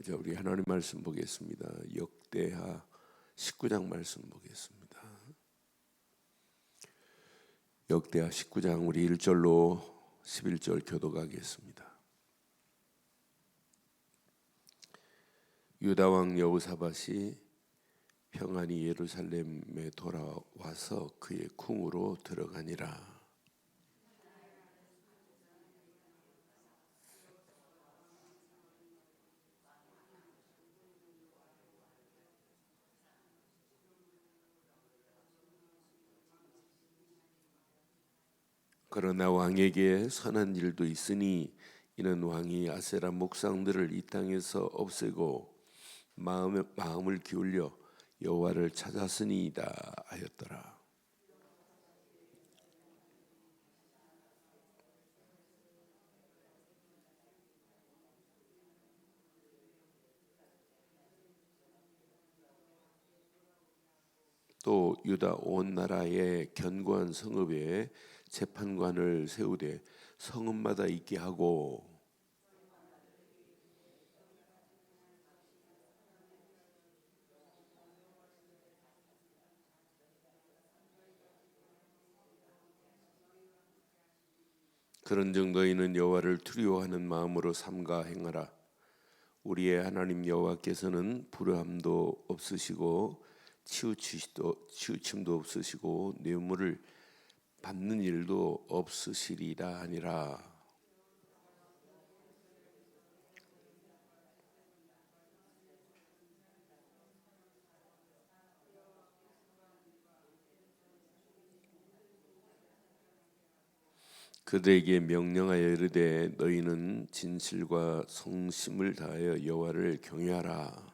자, 우리 하나님 말씀 보겠습니다. 역대하 19장 말씀 보겠습니다. 역대하 19장 우리 1절로 11절 교도가겠습니다. 유다 왕 여호사밧이 평안히 예루살렘에 돌아와서 그의 궁으로 들어가니라. 그러나 왕에게 선한 일도 있으니 이는 왕이 아세라 목상들을 이 땅에서 없애고 마음에, 마음을 기울여 여호와를 찾았으니이다 하였더라. 또 유다 온 나라의 견고한 성읍에 재판관을 세우되 성읍마다 있게 하고 그런 정도에는 여호와를 두려워하는 마음으로 삼가 행하라. 우리의 하나님 여호와께서는 불효함도 없으시고 치우치시도 치우침도 없으시고 뇌물을 받는 일도 없으시리라 하니라. 그들에게 명령하여 이르되 너희는 진실과 성심을 다하여 여호와를 경외하라.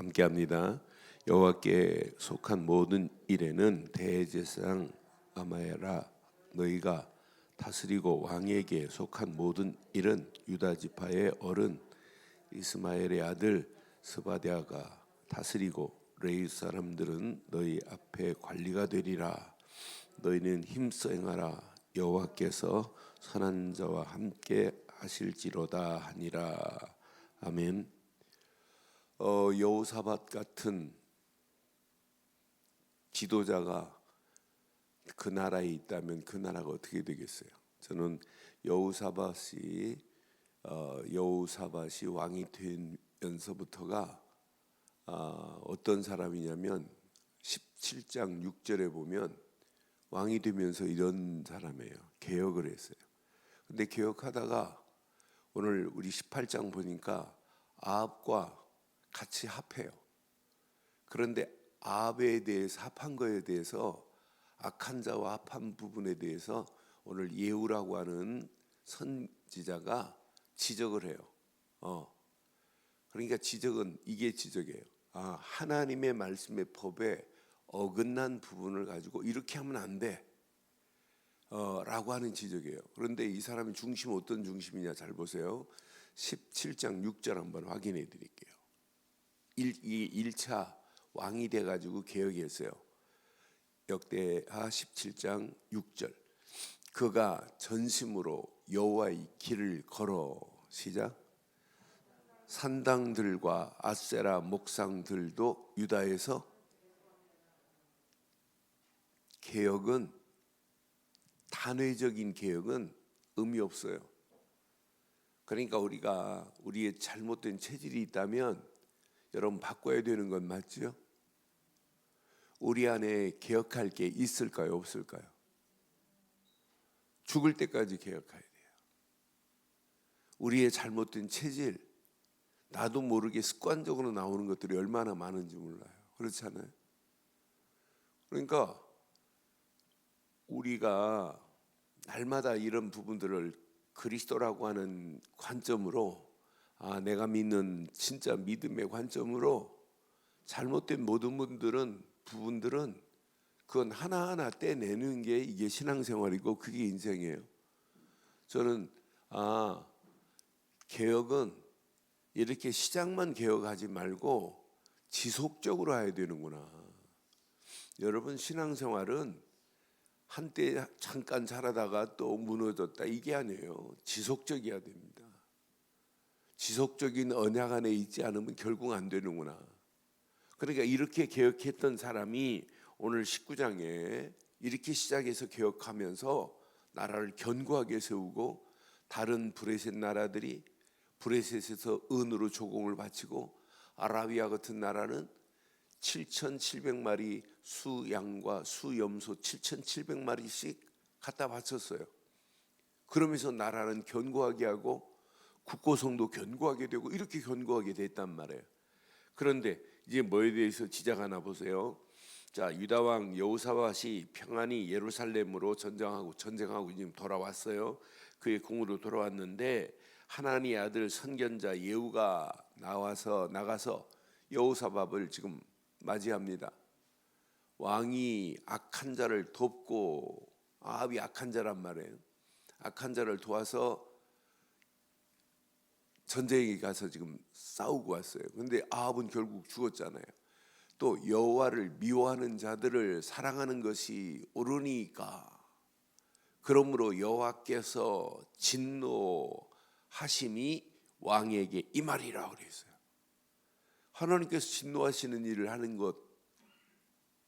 함께합니다. 여호와께 속한 모든 일에는 대제사장 아마야라 너희가 다스리고 왕에게 속한 모든 일은 유다 지파의 어른 이스마엘의 아들 스바디아가 다스리고 레이 사람들은 너희 앞에 관리가 되리라 너희는 힘써 행하라 여호와께서 선한 자와 함께 하실지로다 하니라 아멘. 어, 여호사밧 같은 지도자가 그 나라에 있다면 그 나라가 어떻게 되겠어요? 저는 여호사밧이 어, 여호사밧이 왕이 되면서부터가 어, 어떤 사람이냐면 17장 6절에 보면 왕이 되면서 이런 사람이에요. 개혁을 했어요. 근데 개혁하다가 오늘 우리 18장 보니까 아합과 같이 합해요. 그런데 아합에 대해서 합한 거에 대해서 악한 자와 합한 부분에 대해서 오늘 예후라고 하는 선지자가 지적을 해요. 어. 그러니까 지적은 이게 지적이에요. 아, 하나님의 말씀의 법에 어긋난 부분을 가지고 이렇게 하면 안 돼. 어, 라고 하는 지적이에요. 그런데 이 사람의 중심 어떤 중심이냐 잘 보세요. 17장 6절 한번 확인해 드릴게요. 1, 이 1차 왕이 돼 가지고 개혁했어요. 역대하 17장 6절. 그가 전심으로 여호와의 길을 걸어 시작. 산당들과 아세라 목상들도 유다에서 개혁은 단회적인 개혁은 의미 없어요. 그러니까 우리가 우리의 잘못된 체질이 있다면 여러분 바꿔야 되는 건 맞죠? 우리 안에 개혁할 게 있을까요, 없을까요? 죽을 때까지 개혁해야 돼요. 우리의 잘못된 체질, 나도 모르게 습관적으로 나오는 것들이 얼마나 많은지 몰라요. 그렇잖아요. 그러니까 우리가 날마다 이런 부분들을 그리스도라고 하는 관점으로 아, 내가 믿는 진짜 믿음의 관점으로 잘못된 모든 분들은 부분들은 그건 하나하나 떼내는 게 이게 신앙생활이고 그게 인생이에요. 저는 아 개혁은 이렇게 시장만 개혁하지 말고 지속적으로 해야 되는구나. 여러분 신앙생활은 한때 잠깐 잘하다가 또 무너졌다 이게 아니에요. 지속적이어야 됩니다. 지속적인 언약 안에 있지 않으면 결국 안 되는구나. 그러니까 이렇게 개혁했던 사람이 오늘 19장에 이렇게 시작해서 개혁하면서 나라를 견고하게 세우고 다른 브레셋 나라들이 브레셋에서 은으로 조공을 바치고 아라비아 같은 나라는 7,700마리 수양과 수염소 7,700마리씩 갖다 바쳤어요. 그러면서 나라는 견고하게 하고 국고성도 견고하게 되고 이렇게 견고하게 됐단 말이에요. 그런데 이제 뭐에 대해서 지적하나 보세요. 자 유다 왕 여호사밧이 평안히 예루살렘으로 전쟁하고 전쟁하고 지금 돌아왔어요. 그의 궁으로 돌아왔는데 하나님의 아들 선견자 예후가 나와서 나가서 여호사밧을 지금 맞이합니다. 왕이 악한 자를 돕고 아합이 악한 자란 말이에요. 악한 자를 도와서 전쟁에 가서 지금 싸우고 왔어요. 근데 아합은 결국 죽었잖아요. 또 여호와를 미워하는 자들을 사랑하는 것이 옳으니까 그러므로 여호와께서 진노하심이 왕에게 임하리라 그랬어요. 하나님께서 진노하시는 일을 하는 것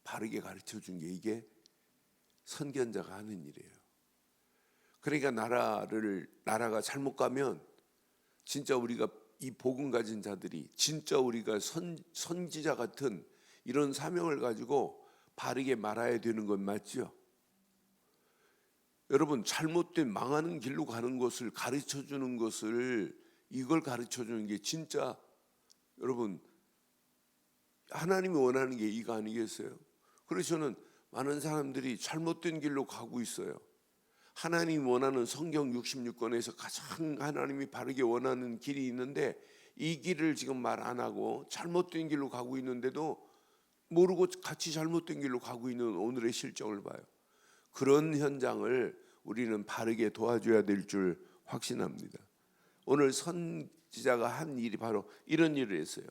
바르게 가르쳐 준 게 이게 선견자가 하는 일이에요. 그러니까 나라를 나라가 잘못 가면 진짜 우리가 이 복음 가진 자들이 진짜 우리가 선 선지자 같은 이런 사명을 가지고 바르게 말아야 되는 건 맞죠? 여러분 잘못된 망하는 길로 가는 것을 가르쳐 주는 것을 이걸 가르쳐 주는 게 진짜 여러분 하나님이 원하는 게 이거 아니겠어요? 그래서 저는 많은 사람들이 잘못된 길로 가고 있어요. 하나님이 원하는 성경 66권에서 가장 하나님이 바르게 원하는 길이 있는데 이 길을 지금 말 안 하고 잘못된 길로 가고 있는데도 모르고 같이 잘못된 길로 가고 있는 오늘의 실정을 봐요. 그런 현장을 우리는 바르게 도와줘야 될 줄 확신합니다. 오늘 선지자가 한 일이 바로 이런 일을 했어요.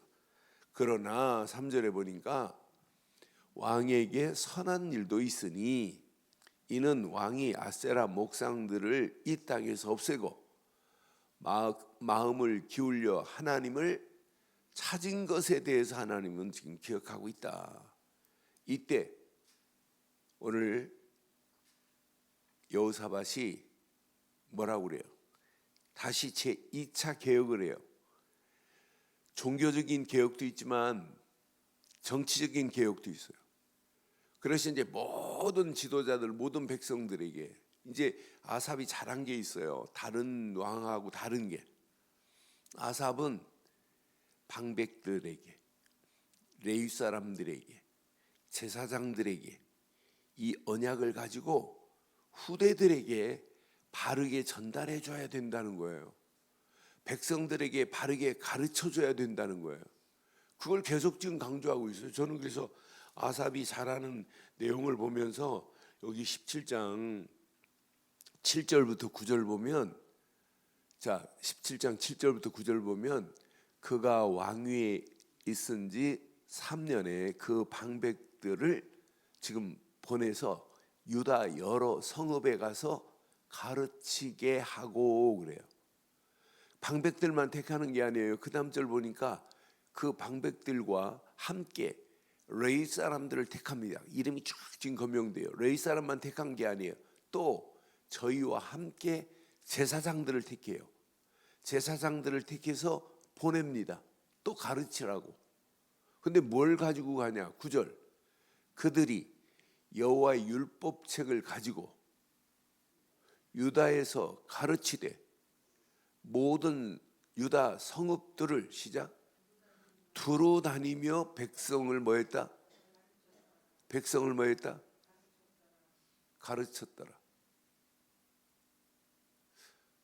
그러나 3절에 보니까 왕에게 선한 일도 있으니 이는 왕이 아세라 목상들을 이 땅에서 없애고 마음을 기울여 하나님을 찾은 것에 대해서 하나님은 지금 기억하고 있다. 이때 오늘 여호사밧이 뭐라고 그래요? 다시 제 2차 개혁을 해요. 종교적인 개혁도 있지만 정치적인 개혁도 있어요. 그래서 이제 모든 지도자들, 모든 백성들에게 이제 아삽이 잘한 게 있어요. 다른 왕하고 다른 게. 아삽은 방백들에게, 레위 사람들에게, 제사장들에게 이 언약을 가지고 후대들에게 바르게 전달해 줘야 된다는 거예요. 백성들에게 바르게 가르쳐 줘야 된다는 거예요. 그걸 계속 지금 강조하고 있어요. 저는 그래서 아삽이 잘하는 내용을 보면서 여기 17장 7절부터 9절 보면 자, 17장 7절부터 9절 보면 그가 왕위에 있은 지 3년에 그 방백들을 지금 보내서 유다 여러 성읍에 가서 가르치게 하고 그래요. 방백들만 택하는 게 아니에요. 그 다음 절 보니까 그 방백들과 함께 레이 사람들을 택합니다. 이름이 쭉 지금 거명돼요. 레이 사람만 택한 게 아니에요. 또 저희와 함께 제사장들을 택해요. 제사장들을 택해서 보냅니다. 또 가르치라고. 근데 뭘 가지고 가냐? 9절. 그들이 여호와의 율법책을 가지고 유다에서 가르치되 모든 유다 성읍들을 시작 두루 다니며 백성을 뭐했다? 백성을 뭐했다? 가르쳤더라.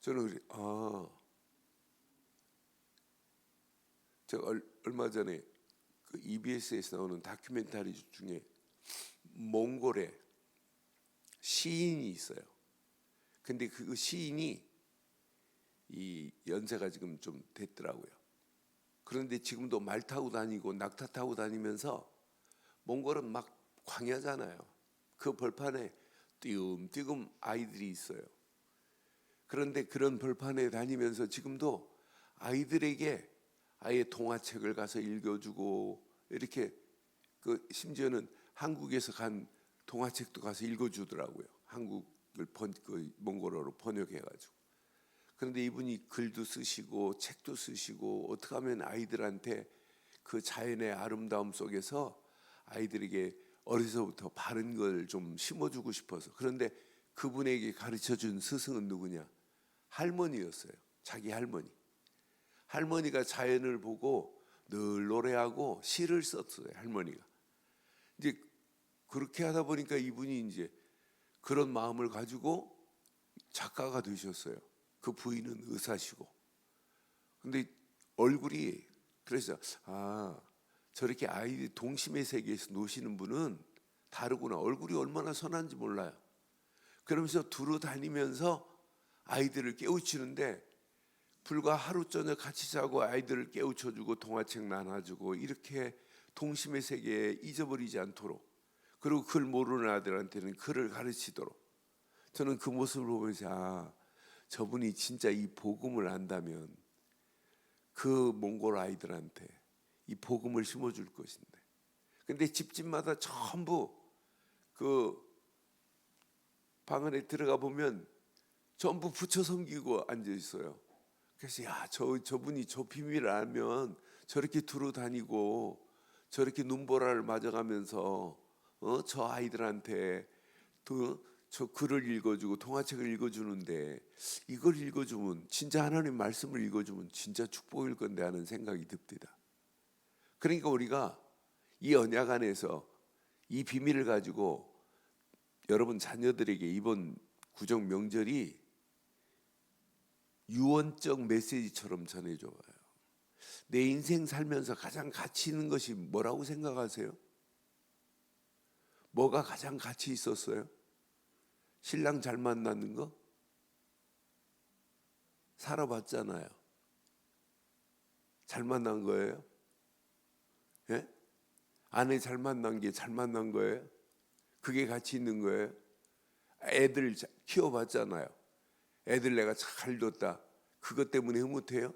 저는 그래, 아, 제가 얼마 전에 그 EBS에서 나오는 다큐멘터리 중에 몽골에 시인이 있어요. 근데 그 시인이 이 연세가 지금 좀 됐더라고요. 그런데 지금도 말 타고 다니고 낙타 타고 다니면서 몽골은 막 광야잖아요. 그 벌판에 띄움띄움 아이들이 있어요. 그런데 그런 벌판에 다니면서 지금도 아이들에게 아예 동화책을 가서 읽어주고 이렇게 그 심지어는 한국에서 간 동화책도 가서 읽어주더라고요. 한국을 번, 그 몽골어로 번역해가지고. 그런데 이분이 글도 쓰시고 책도 쓰시고 어떻게 하면 아이들한테 그 자연의 아름다움 속에서 아이들에게 어려서부터 바른 걸 좀 심어주고 싶어서 그런데 그분에게 가르쳐 준 스승은 누구냐? 할머니였어요. 자기 할머니. 할머니가 자연을 보고 늘 노래하고 시를 썼어요. 할머니가. 이제 그렇게 하다 보니까 이분이 이제 그런 마음을 가지고 작가가 되셨어요. 그 부인은 의사시고. 근데 얼굴이 그래서 아 저렇게 아이들 동심의 세계에서 노시는 분은 다르구나. 얼굴이 얼마나 선한지 몰라요. 그러면서 두루 다니면서 아이들을 깨우치는데 불과 하루 저녁 같이 자고 아이들을 깨우쳐주고 동화책 나눠주고 이렇게 동심의 세계에 잊어버리지 않도록 그리고 글 모르는 아들한테는 글을 가르치도록 저는 그 모습을 보면서 아 저분이 진짜 이 복음을 안다면 그 몽골 아이들한테 이 복음을 심어줄 것인데 근데 집집마다 전부 그 방 안에 들어가 보면 전부 붙여 섬기고 앉아 있어요. 그래서 야, 저 저분이 저 비밀을 알면 저렇게 두루 다니고 저렇게 눈보라를 맞아가면서 어, 저 아이들한테 또 저 글을 읽어주고 동화책을 읽어주는데 이걸 읽어주면 진짜 하나님 말씀을 읽어주면 진짜 축복일 건데 하는 생각이 듭니다. 그러니까 우리가 이 언약 안에서 이 비밀을 가지고 여러분 자녀들에게 이번 구정 명절이 유언적 메시지처럼 전해줘요. 내 인생 살면서 가장 가치 있는 것이 뭐라고 생각하세요? 뭐가 가장 가치 있었어요? 신랑 잘 만나는 거? 살아봤잖아요. 잘 만난 거예요? 예? 아내 잘 만난 게 잘 만난 거예요? 그게 가치 있는 거예요? 애들 키워봤잖아요. 애들 내가 잘 뒀다. 그것 때문에 흐뭇해요?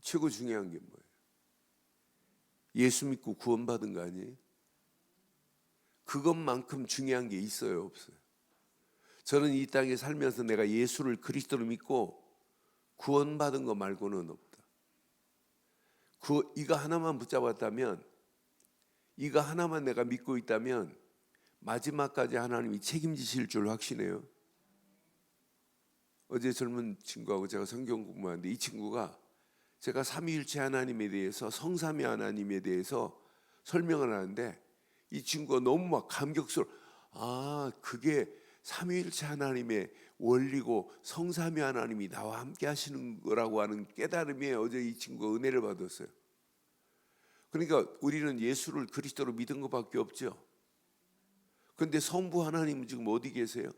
최고 중요한 게 뭐예요? 예수 믿고 구원받은 거 아니에요? 그것만큼 중요한 게 있어요, 없어요? 저는 이 땅에 살면서 내가 예수를 그리스도로 믿고 구원받은 거 말고는 없다. 그 이거 하나만 붙잡았다면 이거 하나만 내가 믿고 있다면 마지막까지 하나님이 책임지실 줄 확신해요. 어제 젊은 친구하고 제가 성경 공부하는데 이 친구가 제가 삼위일체 하나님에 대해서 성삼위 하나님에 대해서 설명을 하는데 이 친구가 너무 막 감격스러워. 아, 그게 삼위일체 하나님의 원리고 성삼위 하나님이 나와 함께 하시는 거라고 하는 깨달음에 어제 이 친구가 은혜를 받았어요. 그러니까 우리는 예수를 그리스도로 믿은 것밖에 없죠. 근데 성부 하나님은 지금 어디 계세요?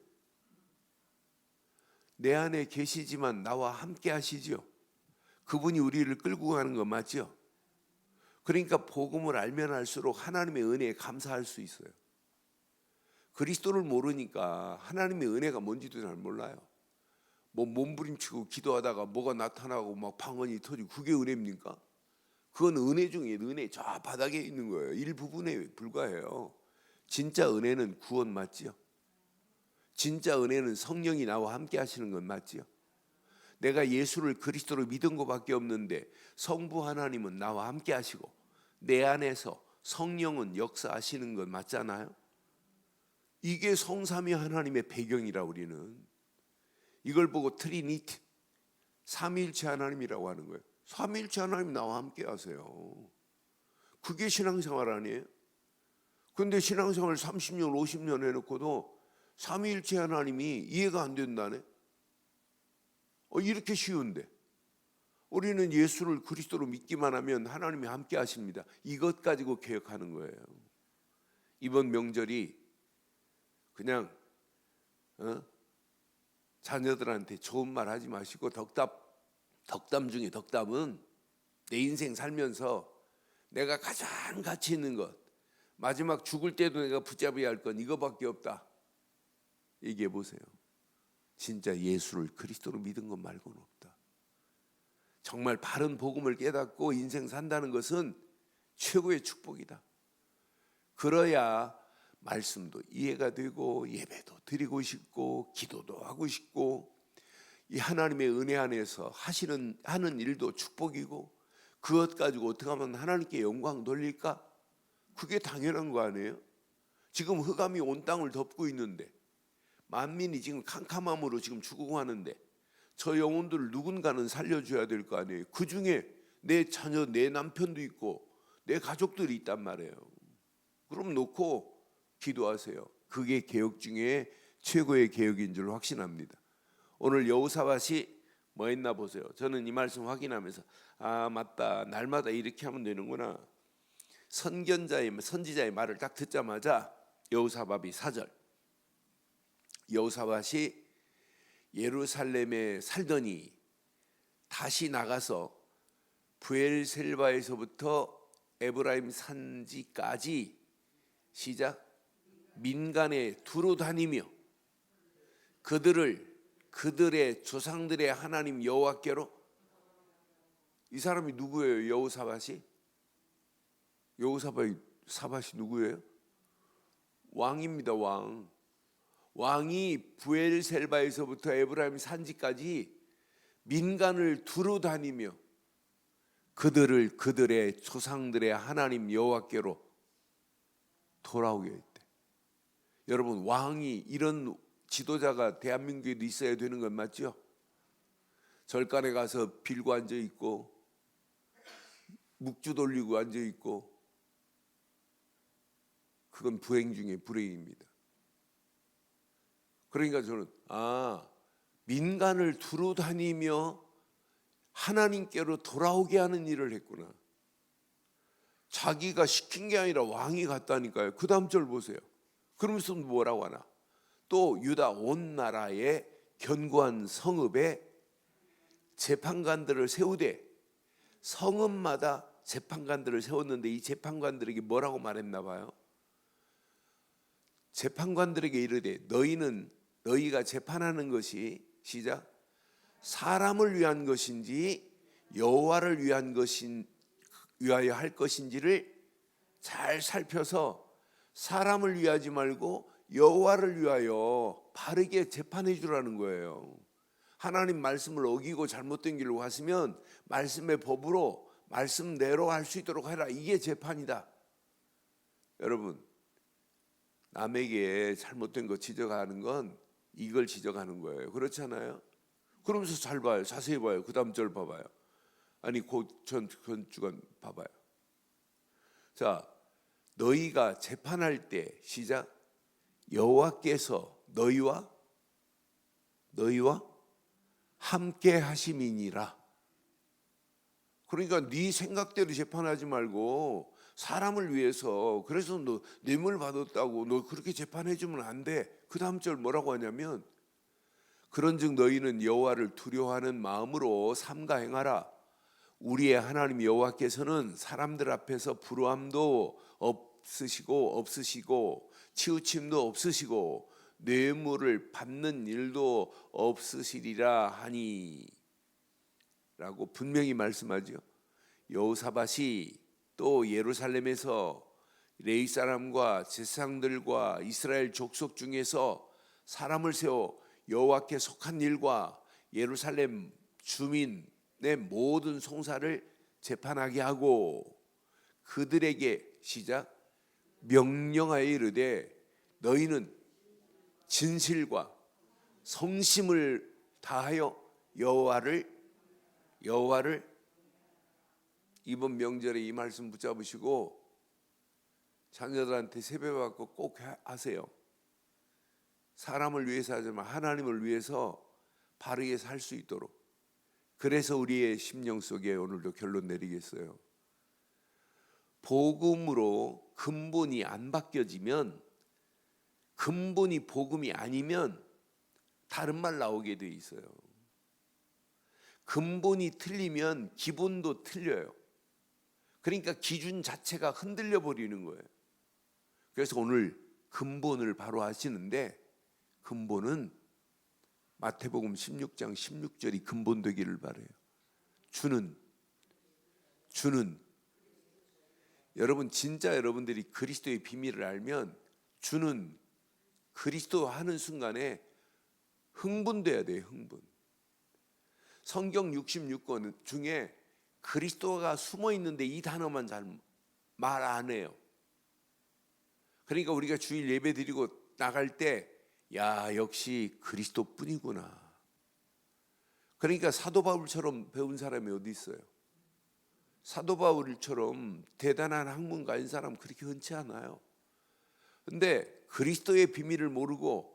내 안에 계시지만 나와 함께 하시죠. 그분이 우리를 끌고 가는 거 맞죠? 그러니까 복음을 알면 알수록 하나님의 은혜에 감사할 수 있어요. 그리스도를 모르니까 하나님의 은혜가 뭔지도 잘 몰라요. 뭐 몸부림치고 기도하다가 뭐가 나타나고 막 방언이 터지고 그게 은혜입니까? 그건 은혜 중에 은혜 저 바닥에 있는 거예요. 일부분에 불과해요. 진짜 은혜는 구원 맞지요? 진짜 은혜는 성령이 나와 함께 하시는 건 맞지요? 내가 예수를 그리스도로 믿은 것밖에 없는데 성부 하나님은 나와 함께 하시고 내 안에서 성령은 역사하시는 건 맞잖아요. 이게 성삼위 하나님의 배경이라 우리는 이걸 보고 트리니티 삼위일체 하나님이라고 하는 거예요. 삼위일체 하나님 나와 함께 하세요. 그게 신앙생활 아니에요? 근데 신앙생활 30년, 50년 해놓고도 삼위일체 하나님이 이해가 안 된다네. 어, 이렇게 쉬운데. 우리는 예수를 그리스도로 믿기만 하면 하나님이 함께 하십니다. 이것 가지고 개혁하는 거예요. 이번 명절이 그냥 어? 자녀들한테 좋은 말 하지 마시고 덕담 덕담 중에 덕담은 내 인생 살면서 내가 가장 가치 있는 것 마지막 죽을 때도 내가 붙잡아야 할 건 이거밖에 없다. 얘기해 보세요. 진짜 예수를 그리스도로 믿은 것 말고는 없다. 정말 바른 복음을 깨닫고 인생 산다는 것은 최고의 축복이다. 그러야 말씀도 이해가 되고 예배도 드리고 싶고 기도도 하고 싶고 이 하나님의 은혜 안에서 하시는 하는 일도 축복이고 그것 가지고 어떻게 하면 하나님께 영광 돌릴까? 그게 당연한 거 아니에요? 지금 흑암이 온 땅을 덮고 있는데 만민이 지금 캄캄함으로 지금 죽고 하는데 저 영혼들을 누군가는 살려줘야 될 거 아니에요. 그 중에 내 자녀, 내 남편도 있고 내 가족들이 있단 말이에요. 그럼 놓고 기도하세요. 그게 개혁 중에 최고의 개혁인 줄 확신합니다. 오늘 여호사밭이 뭐 했나 보세요. 저는 이 말씀 확인하면서 아 맞다 날마다 이렇게 하면 되는구나. 선견자의 선지자의 말을 딱 듣자마자 여호사밥이 사절 여호사밭이 예루살렘에 살더니 다시 나가서 부엘셀바에서부터 에브라임 산지까지 시작 민간에 두루 다니며 그들을 그들의 조상들의 하나님 여호와께로 이 사람이 누구예요? 여호사밧이 여호사밧이 사밧이 누구예요? 왕입니다 왕 왕이 부엘셀바에서부터 에브라임 산지까지 민간을 두루 다니며 그들을 그들의 조상들의 하나님 여호와께로 돌아오게 했대. 여러분 왕이 이런 지도자가 대한민국에도 있어야 되는 건 맞죠? 절간에 가서 빌고 앉아 있고 묵주 돌리고 앉아 있고 그건 불행 중에 불행입니다. 그러니까 저는 아 민간을 두루 다니며 하나님께로 돌아오게 하는 일을 했구나. 자기가 시킨 게 아니라 왕이 갔다니까요. 그 다음 절 보세요. 그러면서 뭐라고 하나? 또 유다 온 나라의 견고한 성읍에 재판관들을 세우되 성읍마다 재판관들을 세웠는데 이 재판관들에게 뭐라고 말했나 봐요. 재판관들에게 이르되 너희는 너희가 재판하는 것이 시작 사람을 위한 것인지 여호와를 위한 것인 위하여 할 것인지를 잘 살펴서 사람을 위하지 말고 여호와를 위하여 바르게 재판해 주라는 거예요. 하나님 말씀을 어기고 잘못된 길로 갔으면 말씀의 법으로 말씀대로 할 수 있도록 해라. 이게 재판이다. 여러분, 남에게 잘못된 거 지적하는 건 이걸 지적하는 거예요. 그렇잖아요. 그러면서 잘 봐요. 자세히 봐요. 그 다음 절 봐봐요. 아니 곧전 주간 봐봐요. 자, 너희가 재판할 때 시작 여호와께서 너희와 너희와 함께 하심이니라. 그러니까 네 생각대로 재판하지 말고 사람을 위해서 그래서 너 뇌물 받았다고 너 그렇게 재판해 주면 안 돼. 그 다음 절 뭐라고 하냐면 그런즉 너희는 여호와를 두려워하는 마음으로 삼가 행하라. 우리의 하나님 여호와께서는 사람들 앞에서 불우함도 없으시고 없으시고 치우침도 없으시고 뇌물을 받는 일도 없으시리라 하니 라고 분명히 말씀하죠. 여호사밭이 또 예루살렘에서 레이 사람과 제사장들과 이스라엘 족속 중에서 사람을 세워 여호와께 속한 일과 예루살렘 주민의 모든 송사를 재판하게 하고 그들에게 시작 명령하여 이르되 너희는 진실과 성심을 다하여 여호와를 여호와를 이번 명절에 이 말씀 붙잡으시고 자녀들한테 세배 받고 꼭 하세요. 사람을 위해서 하지만 하나님을 위해서 바르게 살 수 있도록. 그래서 우리의 심령 속에 오늘도 결론 내리겠어요. 복음으로 근본이 안 바뀌어지면 근본이 복음이 아니면 다른 말 나오게 돼 있어요. 근본이 틀리면 기본도 틀려요. 그러니까 기준 자체가 흔들려 버리는 거예요. 그래서 오늘 근본을 바로 하시는데 근본은 마태복음 16장 16절이 근본 되기를 바래요. 주는 주는 여러분 진짜 여러분들이 그리스도의 비밀을 알면 주는 그리스도 하는 순간에 흥분돼야 돼요, 흥분. 성경 66권 중에 그리스도가 숨어 있는데 이 단어만 잘 말 안 해요. 그러니까 우리가 주일 예배 드리고 나갈 때, 야, 역시 그리스도 뿐이구나. 그러니까 사도 바울처럼 배운 사람이 어디 있어요? 사도 바울처럼 대단한 학문가인 사람 그렇게 흔치 않아요. 근데 그리스도의 비밀을 모르고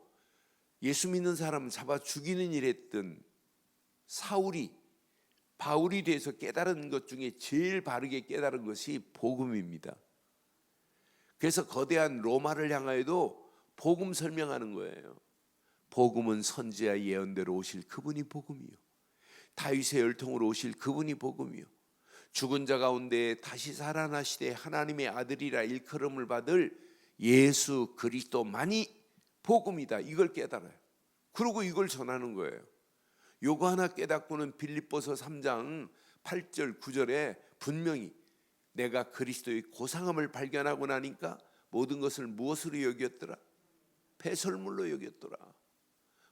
예수 믿는 사람 잡아 죽이는 일 했던 사울이 바울이 돼서 깨달은 것 중에 제일 바르게 깨달은 것이 복음입니다. 그래서 거대한 로마를 향하여도 복음 설명하는 거예요. 복음은 선지자 예언대로 오실 그분이 복음이요. 다윗의 열통으로 오실 그분이 복음이요. 죽은 자 가운데 다시 살아나시되 하나님의 아들이라 일컬음을 받을 예수 그리스도만이 복음이다. 이걸 깨달아요. 그리고 이걸 전하는 거예요. 요거 하나 깨닫고는 빌립보서 3장 8절 9절에 분명히 내가 그리스도의 고상함을 발견하고 나니까 모든 것을 무엇으로 여겼더라? 배설물로 여겼더라.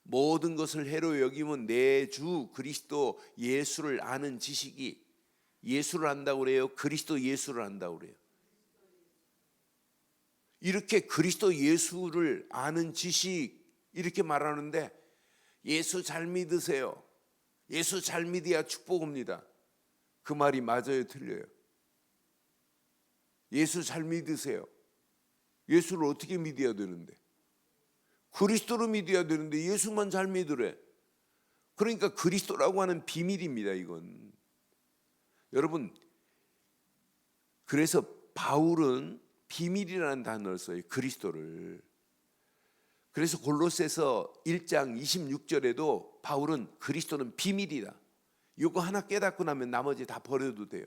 모든 것을 해로 여기면 내 주 그리스도 예수를 아는 지식이 예수를 안다고 그래요. 그리스도 예수를 안다고 그래요. 이렇게 그리스도 예수를 아는 지식 이렇게 말하는데 예수 잘 믿으세요. 예수 잘 믿어야 축복입니다. 그 말이 맞아요, 틀려요? 예수 잘 믿으세요. 예수를 어떻게 믿어야 되는데? 그리스도로 믿어야 되는데 예수만 잘 믿으래. 그러니까 그리스도라고 하는 비밀입니다, 이건. 여러분, 그래서 바울은 비밀이라는 단어를 써요. 그리스도를. 그래서 골로새서 1장 26절에도 바울은 그리스도는 비밀이다. 이거 하나 깨닫고 나면 나머지 다 버려도 돼요.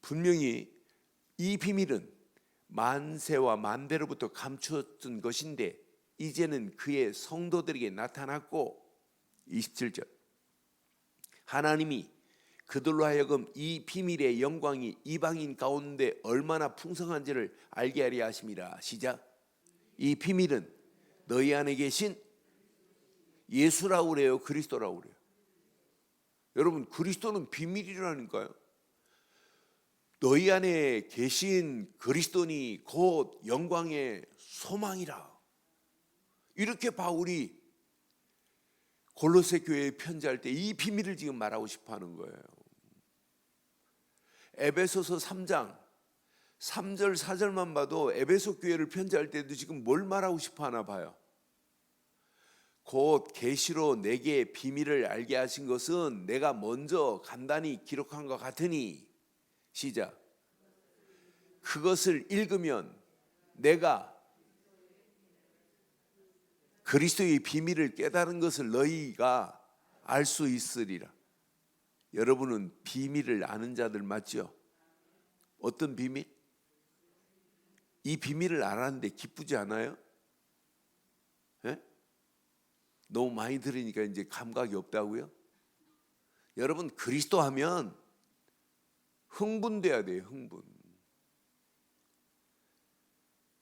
분명히 이 비밀은 만세와 만대로부터 감추었던 것인데 이제는 그의 성도들에게 나타났고 27절 하나님이 그들로 하여금 이 비밀의 영광이 이방인 가운데 얼마나 풍성한지를 알게 하려 하심이라 시작 이 비밀은 너희 안에 계신 예수라고 그래요? 그리스도라고 그래요? 여러분 그리스도는 비밀이라니까요. 너희 안에 계신 그리스도니 곧 영광의 소망이라. 이렇게 바울이 골로새 교회에 편지할 때 이 비밀을 지금 말하고 싶어 하는 거예요. 에베소서 3장 3절 4절만 봐도 에베소 교회를 편지할 때도 지금 뭘 말하고 싶어 하나 봐요. 곧 계시로 내게 비밀을 알게 하신 것은 내가 먼저 간단히 기록한 것 같으니 시작. 그것을 읽으면 내가 그리스도의 비밀을 깨달은 것을 너희가 알 수 있으리라. 여러분은 비밀을 아는 자들 맞죠? 어떤 비밀? 이 비밀을 알았는데 기쁘지 않아요? 예? 너무 많이 들으니까 이제 감각이 없다고요? 여러분 그리스도 하면 흥분돼야 돼요, 흥분.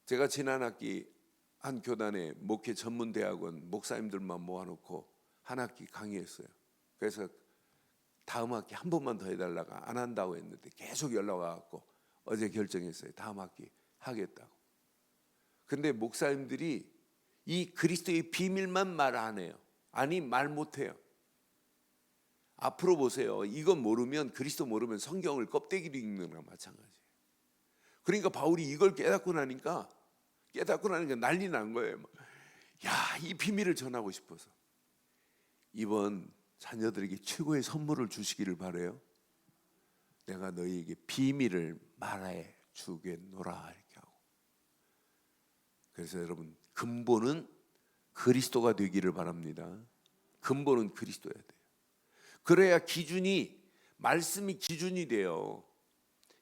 제가 지난 학기 한 교단에 목회 전문 대학원 목사님들만 모아놓고 한 학기 강의했어요. 그래서 다음 학기 한 번만 더 해달라고 안 한다고 했는데 계속 연락 와갖고 어제 결정했어요. 다음 학기 하겠다고. 근데 목사님들이 이 그리스도의 비밀만 말 안 해요. 아니 말 못해요. 앞으로 보세요. 이건 모르면 그리스도 모르면 성경을 껍데기로 읽는 거랑 마찬가지예요. 그러니까 바울이 이걸 깨닫고 나니까 깨닫고 나니까 난리 난 거예요. 야, 이 비밀을 전하고 싶어서 이번 자녀들에게 최고의 선물을 주시기를 바래요. 내가 너희에게 비밀을 말해 주겠노라. 그래서 여러분 근본은 그리스도가 되기를 바랍니다. 근본은 그리스도야 돼요. 그래야 기준이 말씀이 기준이 돼요.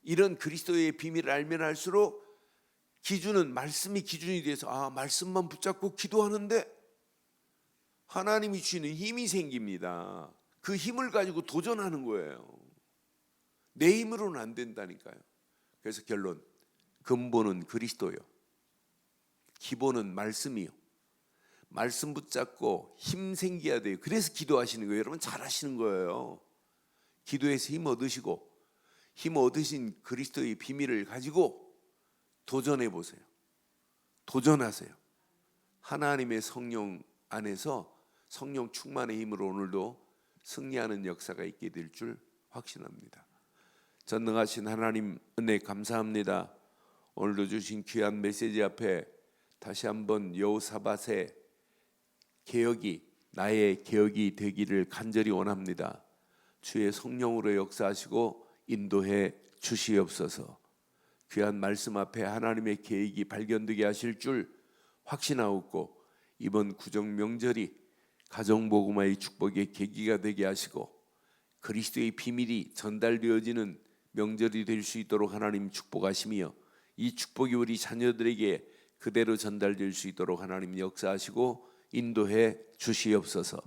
이런 그리스도의 비밀을 알면 알수록 기준은 말씀이 기준이 돼서 아 말씀만 붙잡고 기도하는데 하나님이 주시는 힘이 생깁니다. 그 힘을 가지고 도전하는 거예요. 내 힘으로는 안 된다니까요. 그래서 결론 근본은 그리스도요. 기본은 말씀이요. 말씀 붙잡고 힘 생겨야 돼요. 그래서 기도하시는 거예요. 여러분 잘 하시는 거예요. 기도해서 힘 얻으시고 힘 얻으신 그리스도의 비밀을 가지고 도전해 보세요. 도전하세요. 하나님의 성령 안에서 성령 충만의 힘으로 오늘도 승리하는 역사가 있게 될 줄 확신합니다. 전능하신 하나님 은혜 감사합니다. 오늘도 주신 귀한 메시지 앞에 다시 한번 여호사밧의 개혁이 나의 개혁이 되기를 간절히 원합니다. 주의 성령으로 역사하시고 인도해 주시옵소서. 귀한 말씀 앞에 하나님의 계획이 발견되게 하실 줄 확신하옵고 이번 구정 명절이 가정 복음화의 축복의 계기가 되게 하시고 그리스도의 비밀이 전달되어지는 명절이 될 수 있도록 하나님 축복하시며 이 축복이 우리 자녀들에게 그대로 전달될 수 있도록 하나님 역사하시고 인도해 주시옵소서.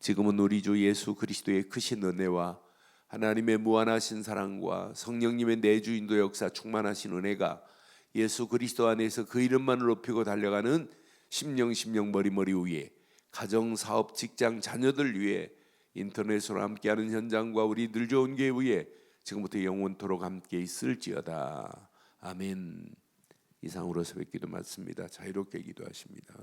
지금은 우리 주 예수 그리스도의 크신 은혜와 하나님의 무한하신 사랑과 성령님의 내주 인도 역사 충만하신 은혜가 예수 그리스도 안에서 그 이름만을 높이고 달려가는 심령 심령 머리 머리 위에 가정 사업 직장 자녀들 위해 인터넷으로 함께하는 현장과 우리 늘 좋은 교회 위에 지금부터 영원토록 함께 있을지어다 아멘 이상으로 새벽 기도 맞습니다. 자유롭게 기도하십니다